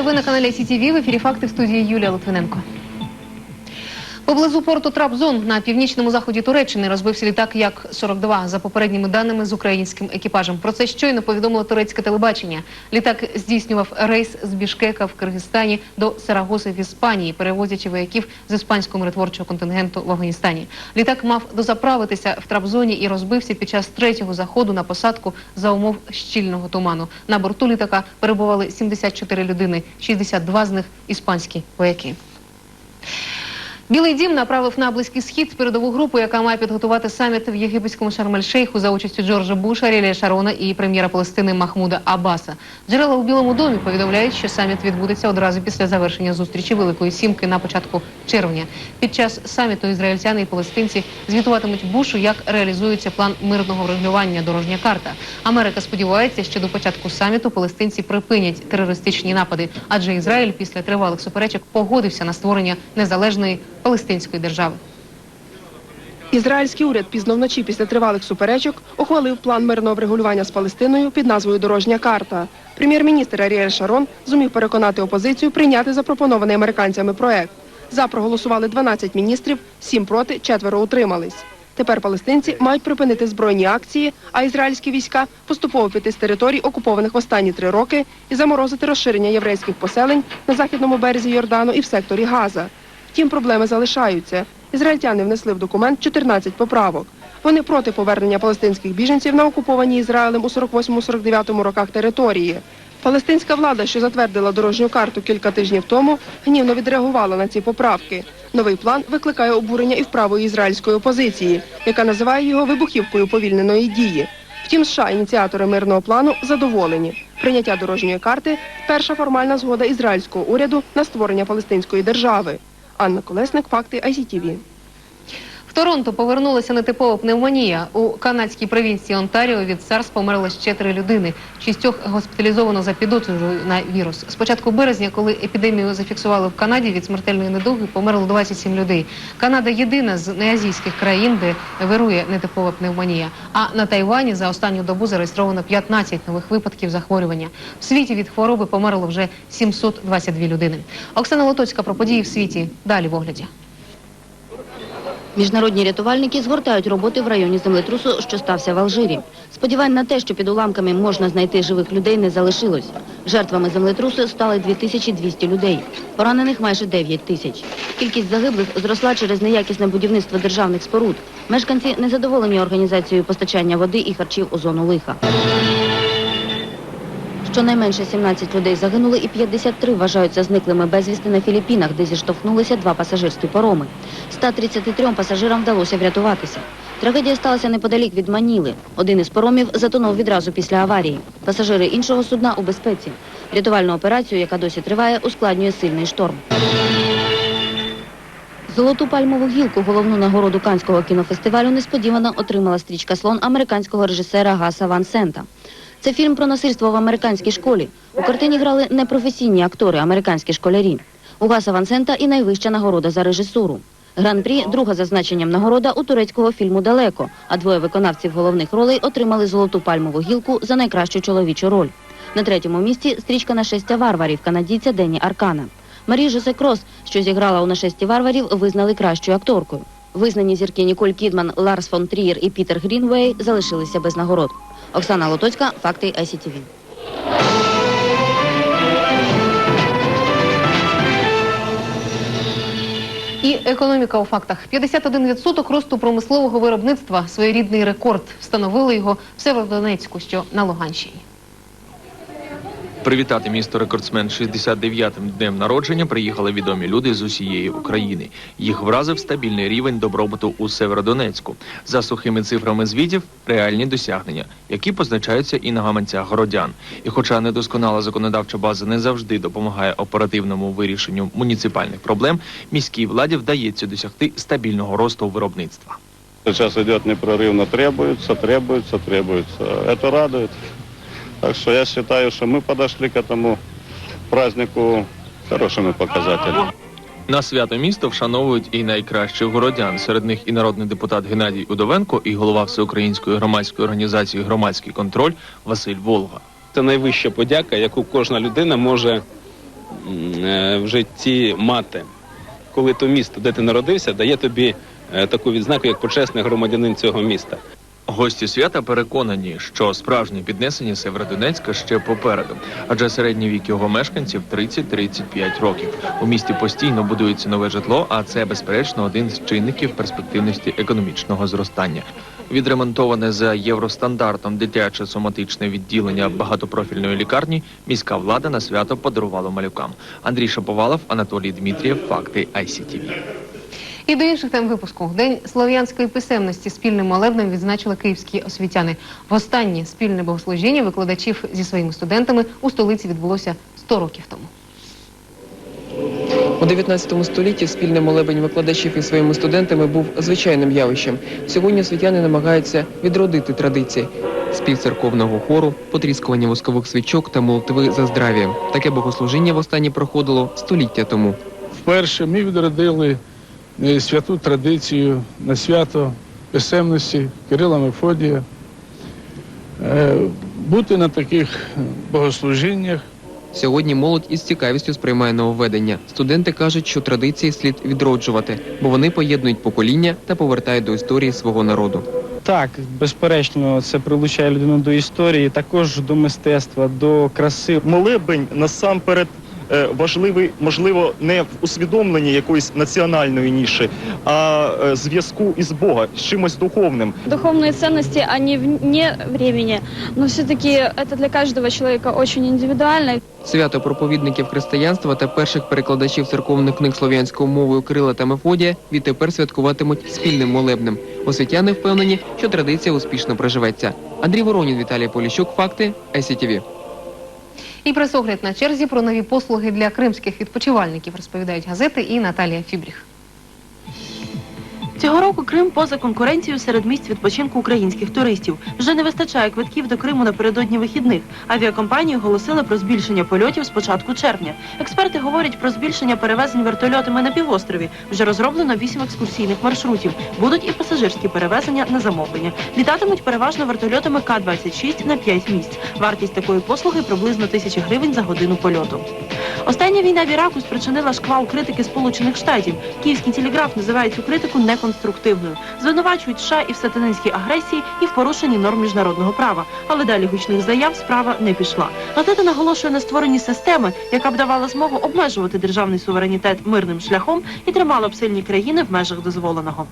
Вітаю ви на каналі СІТІВІ. В ефірі факти в студії Юлія Литвиненко. Поблизу порту Трабзон на північному заході Туреччини розбився літак Як-42 за попередніми даними з українським екіпажем. Про це щойно повідомило турецьке телебачення. Літак здійснював рейс з Бішкека в Киргизстані до Сарагоси в Іспанії, перевозячи вояків з іспанського миротворчого контингенту в Афганістані. Літак мав дозаправитися в Трабзоні і розбився під час третього заходу на посадку за умов щільного туману. На борту літака перебували 74 людини, 62 з них іспанські вояки. Білий дім направив на близький схід передову групу, яка має підготувати саміт в єгипетському Шарм-ель-Шейху за участю Джорджа Буша, Рілія Шарона і прем'єра Палестини Махмуда Аббаса. Джерела у Білому домі повідомляють, що саміт відбудеться одразу після завершення зустрічі Великої Сімки на початку червня. Під час саміту ізраїльтяни і палестинці звітуватимуть Бушу, як реалізується план мирного врегулювання дорожня карта. Америка сподівається, що до початку саміту палестинці припинять терористичні напади, адже Ізраїль після тривалих суперечок погодився на створення незалежної палестинської держави. Ізраїльський уряд пізно вночі після тривалих суперечок ухвалив план мирного врегулювання з Палестиною під назвою Дорожня карта. Прем'єр-міністр Аріель Шарон зумів переконати опозицію прийняти запропонований американцями проект. За проголосували 12 міністрів, 7 проти, четверо утримались. Тепер палестинці мають припинити збройні акції, а ізраїльські війська поступово піти з територій, окупованих в останні три роки, і заморозити розширення єврейських поселень на західному березі Йордану і в секторі Газа. Втім, проблеми залишаються. Ізраїльтяни внесли в документ 14 поправок. Вони проти повернення палестинських біженців на окуповані Ізраїлем у 48-49 роках території. Палестинська влада, що затвердила дорожню карту кілька тижнів тому, гнівно відреагувала на ці поправки. Новий план викликає обурення і в ізраїльської опозиції, яка називає його вибухівкою повільненої дії. Втім, США, ініціатори мирного плану, задоволені. Прийняття дорожньої карти перша формальна згода ізраїльського уряду на створення палестинської держави. Анна Колесник, факти ICTV. Торонто повернулася нетипова пневмонія. У канадській провінції Онтаріо від САРС померли ще три людини. Шістьох госпіталізовано за підозрою на вірус. З початку березня, коли епідемію зафіксували в Канаді від смертельної недуги, померло 27 людей. Канада єдина з неазійських країн, де вирує нетипова пневмонія. А на Тайвані за останню добу зареєстровано 15 нових випадків захворювання. В світі від хвороби померло вже 722 людини. Оксана Лотоцька про події в світі. Далі в огляді. Міжнародні рятувальники згортають роботи в районі землетрусу, що стався в Алжирі. Сподівань на те, що під уламками можна знайти живих людей, не залишилось. Жертвами землетрусу стали 2200 людей. Поранених майже 9 тисяч. Кількість загиблих зросла через неякісне будівництво державних споруд. Мешканці незадоволені організацією постачання води і харчів у зону лиха. Щонайменше 17 людей загинули і 53 вважаються зниклими безвісти на Філіппінах, де зіштовхнулися два пасажирські пароми. 133 пасажирам вдалося врятуватися. Трагедія сталася неподалік від Маніли. Один із паромів затонув відразу після аварії. Пасажири іншого судна у безпеці. Рятувальну операцію, яка досі триває, ускладнює сильний шторм. Золоту пальмову гілку, головну нагороду Канського кінофестивалю, несподівано отримала стрічка слон американського режисера Гаса Ван Сента. Це фільм про насильство в американській школі. У картині грали непрофесійні актори, американські школярі. У Гаса Ван Сента і найвища нагорода за режисуру. Гран-прі друга за значенням нагорода у турецького фільму Далеко, а двоє виконавців головних ролей отримали золоту пальмову гілку за найкращу чоловічу роль. На третьому місці стрічка нашестя варварів канадійця Дені Аркана. Марі Жосе Крос, що зіграла у нашесті варварів, визнали кращою акторкою. Визнані зірки Ніколь Кідман, Ларс фон Трієр і Пітер Грінвей залишилися без нагород. Оксана Лотоцька, факти ICTV. І економіка у фактах. 51% росту промислового виробництва – своєрідний рекорд. Встановили його в Северодонецьку, що на Луганщині. Привітати місто рекордсмен 69-м днем народження приїхали відомі люди з усієї України. Їх вразив стабільний рівень добробуту у Северодонецьку. За сухими цифрами звітів реальні досягнення, які позначаються і на гаманцях городян. І хоча недосконала законодавча база не завжди допомагає оперативному вирішенню муніципальних проблем, міській владі вдається досягти стабільного росту виробництва. Сейчас идет непрерывно требуется, требуется, требуется. Это радует. Так что я считаю, что мы подошли к этому празднику хорошими показателями. На свято місто вшановують і найкращих городян. Серед них і народний депутат Геннадій Удовенко, і голова всеукраїнської громадської організації Громадський контроль Василь Волга. Це найвища подяка, яку кожна людина може е, в житті мати, коли то місто, де ти народився, дає тобі е, таку відзнаку, як почесний громадянин цього міста. Гості свята переконані, що справжнє піднесення Северодонецька ще попереду, адже середній вік його мешканців 30-35 років. У місті постійно будується нове житло, а це безперечно один з чинників перспективності економічного зростання. Відремонтоване за євростандартом дитяче соматичне відділення багатопрофільної лікарні міська влада на свято подарувала малюкам. Андрій Шаповалов, Анатолій Дмитрієв. Факти ICTV. І до інших тем випуску. День слов'янської писемності спільним молебнем відзначили київські освітяни. Востаннє спільне богослужіння викладачів зі своїми студентами у столиці відбулося 100 років тому. У 19 столітті спільний молебень викладачів із своїми студентами був звичайним явищем. Сьогодні освітяни намагаються відродити традиції. Спів церковного хору, потріскування воскових свічок та молитви за здрав'я. Таке богослужіння востаннє проходило століття тому. Вперше ми відродили святу традицію на свято писемності Кирила Мефодія. Е, Бути на таких богослужіннях Сьогодні молодь із цікавістю сприймає нововведення. Студенти кажуть, що традиції слід відроджувати, бо вони поєднують покоління та повертають до історії свого народу. Так, безперечно, це прилучає людину до історії, також до мистецтва, до краси. молебень насамперед важливий, можливо, не в усвідомленні якоїсь національної ніші, а е, зв'язку із Бога, з чимось духовним. Духовные ценности, они вне времени, но все-таки это для каждого человека очень индивидуально. Свято проповідників християнства та перших перекладачів церковних книг слов'янською мовою Кирила та Мефодія відтепер святкуватимуть спільним молебнем. Освітяни впевнені, що традиція успішно проживеться. Андрій Воронін, Віталій Поліщук. Факти ICTV. І пресогляд на черзі про нові послуги для кримських відпочивальників розповідають газети і Наталія Фібріх. Цього року Крим поза конкуренцією серед місць відпочинку українських туристів. Вже не вистачає квитків до Криму напередодні вихідних. Авіакомпанії оголосили про збільшення польотів з початку червня. Експерти говорять про збільшення перевезень вертольотами на півострові. Вже розроблено вісім екскурсійних маршрутів. Будуть і пасажирські перевезення на замовлення. Літатимуть переважно вертольотами К-26 на 5 місць. Вартість такої послуги приблизно тисячі гривень за годину польоту. Остання війна в Іраку спричинила шквал критики Сполучених Штатів. Київський телеграф називає цю критику неконструктивною. Звинувачують США і в сатанинській агресії, і в порушенні норм міжнародного права. Але далі гучних заяв справа не пішла. Газета наголошує на створенні системи, яка б давала змогу обмежувати державний суверенітет мирним шляхом і тримала б сильні країни в межах дозволеного.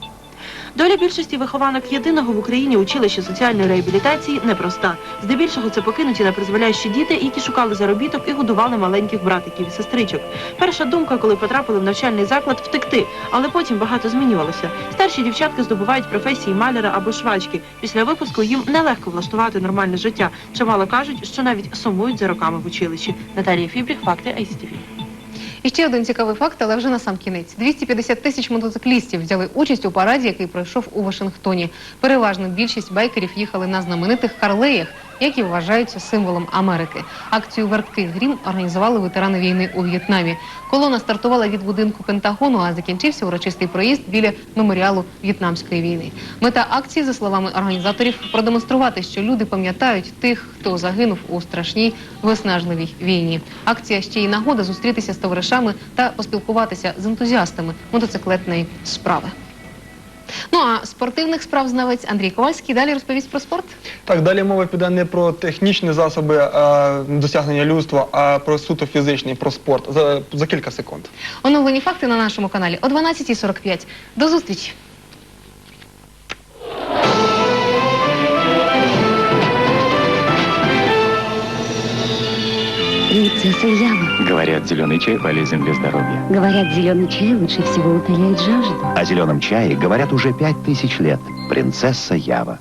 Доля більшості вихованок єдиного в Україні училища соціальної реабілітації непроста. Здебільшого це покинуті на призволящі діти, які шукали заробіток і годували маленьких братиків і сестричок. Перша думка, коли потрапили в навчальний заклад, втекти, але потім багато змінювалося. Старші дівчатки здобувають професії маляра або швачки. Після випуску їм нелегко влаштувати нормальне життя. Чимало кажуть, що навіть сумують за роками в училищі. Наталія Фібріх, факти ICTV. І ще один цікавий факт, але вже на сам кінець. 250 тисяч мотоциклістів взяли участь у параді, який пройшов у Вашингтоні. Переважно більшість байкерів їхали на знаменитих Харлеях, які вважаються символом Америки. Акцію Верткий грім організували ветерани війни у В'єтнамі. Колона стартувала від будинку Пентагону, а закінчився урочистий проїзд біля меморіалу В'єтнамської війни. Мета акції, за словами організаторів, продемонструвати, що люди пам'ятають тих, хто загинув у страшній виснажливій війні. Акція ще й нагода зустрітися з товаришами та поспілкуватися з ентузіастами мотоциклетної справи. Ну а спортивних справ знавець Андрій Ковальський далі розповість про спорт. Так, далі мова піде не про технічні засоби а, досягнення людства, а про суто фізичний, про спорт. За, за кілька секунд. Оновлені факти на нашому каналі о 12.45. До зустрічі! Принцесса Ява. Говорят, зеленый чай полезен для здоровья. Говорят, зеленый чай лучше всего утоляет жажду. О зеленом чае говорят уже пять тысяч лет. Принцесса Ява.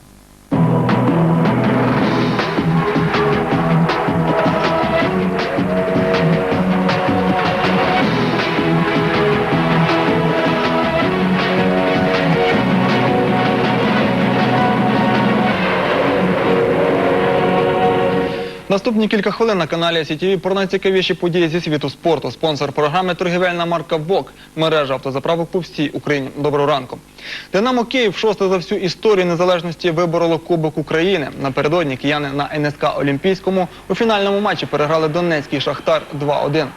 Наступні кілька хвилин на каналі СІТІВІ про найцікавіші події зі світу спорту. Спонсор програми торгівельна марка ВОК. Мережа автозаправок по всій Україні. Доброго ранку. Динамо Київ шосте за всю історію незалежності вибороло Кубок України. Напередодні кияни на НСК Олімпійському у фінальному матчі переграли Донецький Шахтар 2-1.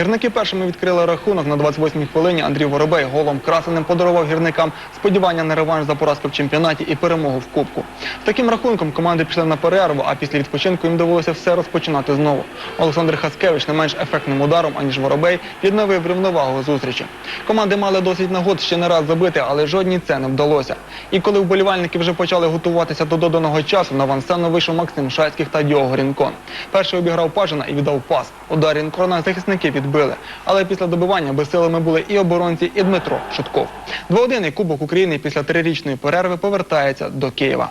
Гірники першими відкрили рахунок на 28-й хвилині. Андрій Воробей голом красеним подарував гірникам сподівання на реванш за поразку в чемпіонаті і перемогу в кубку. Таким рахунком команди пішли на перерву, а після відпочинку їм довелося все розпочинати знову. Олександр Хаскевич не менш ефектним ударом, аніж Воробей, відновив рівновагу зустрічі. Команди мали досить нагод ще не раз забити, але жодній це не вдалося. І коли вболівальники вже почали готуватися до доданого часу, на авансцену вийшов Максим Шацьких та Діого Рінкон. Перший обіграв Пажина і віддав пас. Удар Рінкона захисники відбили. Але після добивання безсилими були і оборонці, і Дмитро Шутков. Двоодинний Кубок України після трирічної перерви повертається до Києва.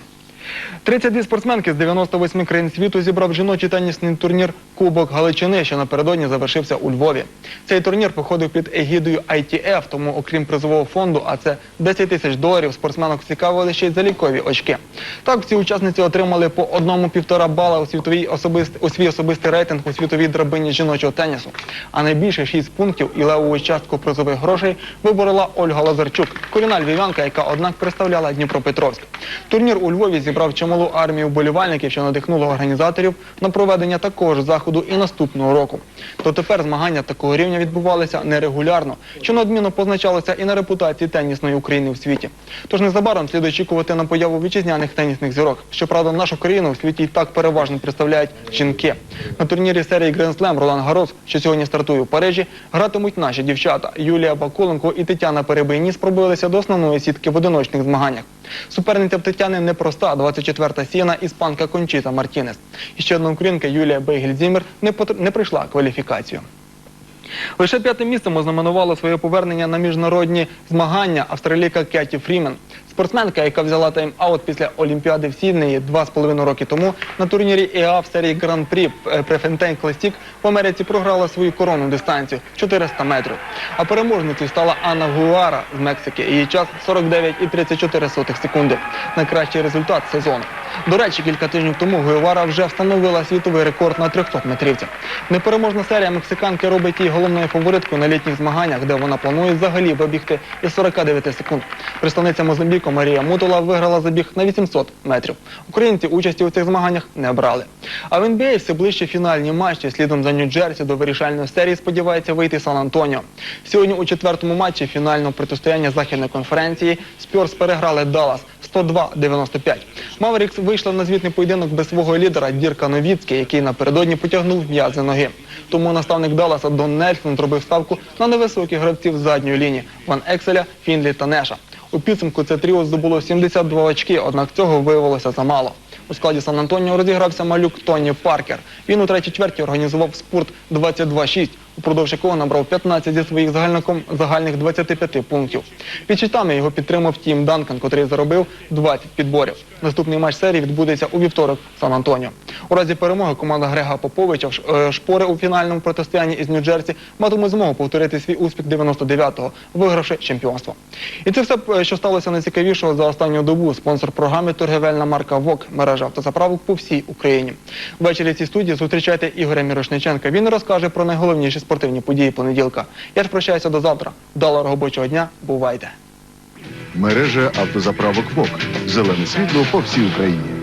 32 спортсменки з 98 країн світу зібрав жіночий тенісний турнір Кубок Галичини, що напередодні завершився у Львові. Цей турнір проходив під егідою ITF, тому окрім призового фонду, а це 10 тисяч доларів, спортсменок цікавили ще й залікові очки. Так, всі учасниці отримали по одному півтора бала у, світовій особист... у свій особистий рейтинг у світовій драбині жіночого тенісу. А найбільше 6 пунктів і левову частку призових грошей виборола Ольга Лазарчук, корінна львів'янка, яка однак представляла Дніпропетровськ. Турнір у Львові зібрав чималу армію вболівальників, що надихнуло організаторів на проведення такого ж заходу і наступного року. Дотепер змагання такого рівня відбувалися нерегулярно, що надмінно позначалося і на репутації тенісної України в світі. Тож незабаром слід очікувати на появу вітчизняних тенісних зірок. Щоправда, нашу країну в світі і так переважно представляють жінки. На турнірі серії Slam Ролан Гарос, що сьогодні стартує у Парижі, гратимуть наші дівчата. Юлія Бакуленко і Тетяна Перебийні спробилися до основної сітки в одиночних змаганнях. Суперниця в Тетяни непроста, 24-та сіяна іспанка Кончіта Мартінес. І ще одна українка Юлія Бейгель-Зімер не, не пройшла кваліфікацію. Лише п'ятим місцем ознаменувала своє повернення на міжнародні змагання австралійка Кеті Фрімен. Спортсменка, яка взяла тайм-аут після Олімпіади в Сіднеї два з половиною роки тому, на турнірі ЕА в серії Гран-прі Префентейн Класік в Америці програла свою коронну дистанцію 400 метрів. А переможницею стала Анна Гуара з Мексики. Її час 49,34 секунди. Найкращий результат сезону. До речі, кілька тижнів тому Гуевара вже встановила світовий рекорд на 300 метрівці. Непереможна серія мексиканки робить її головною фавориткою на літніх змаганнях, де вона планує взагалі вибігти із 49 секунд. Представниця Мозамбіку Марія Мутула виграла забіг на 800 метрів. Українці участі у цих змаганнях не брали. А в НБА все ближче фінальні матчі. Слідом за Нью-Джерсі до вирішальної серії сподівається вийти Сан-Антоніо. Сьогодні у четвертому матчі фінального протистояння західної конференції Спьорс переграли Даллас 102-95. Маверікс вийшла на звітний поєдинок без свого лідера Дірка Новіцький, який напередодні потягнув м'язи ноги. Тому наставник Далласа Дон Нельсон зробив ставку на невисоких гравців задньої лінії Ван Екселя, Фінлі та Неша. У підсумку це тріо здобуло 72 очки, однак цього виявилося замало. У складі Сан-Антоніо розігрався малюк Тоні Паркер. Він у третій чверті організував спорт 22-6, упродовж якого набрав 15 зі своїх загальних 25 пунктів. Під щитами його підтримав Тім Данкан, котрий заробив 20 підборів. Наступний матч серії відбудеться у вівторок в Сан-Антоніо. У разі перемоги команда Грега Поповича е, шпори у фінальному протистоянні із Нью-Джерсі матиме змогу повторити свій успіх 99-го, вигравши чемпіонство. І це все, е, що сталося найцікавішого за останню добу. Спонсор програми торгівельна марка ВОК, мережа автозаправок по всій Україні. Ввечері в цій студії зустрічайте Ігоря Мірошниченка. Він розкаже про найголовніші спортивні події понеділка. Я ж прощаюся до завтра. Вдалого робочого дня. Бувайте! Мережа автозаправок ВОК. Зелене світло по всій Україні.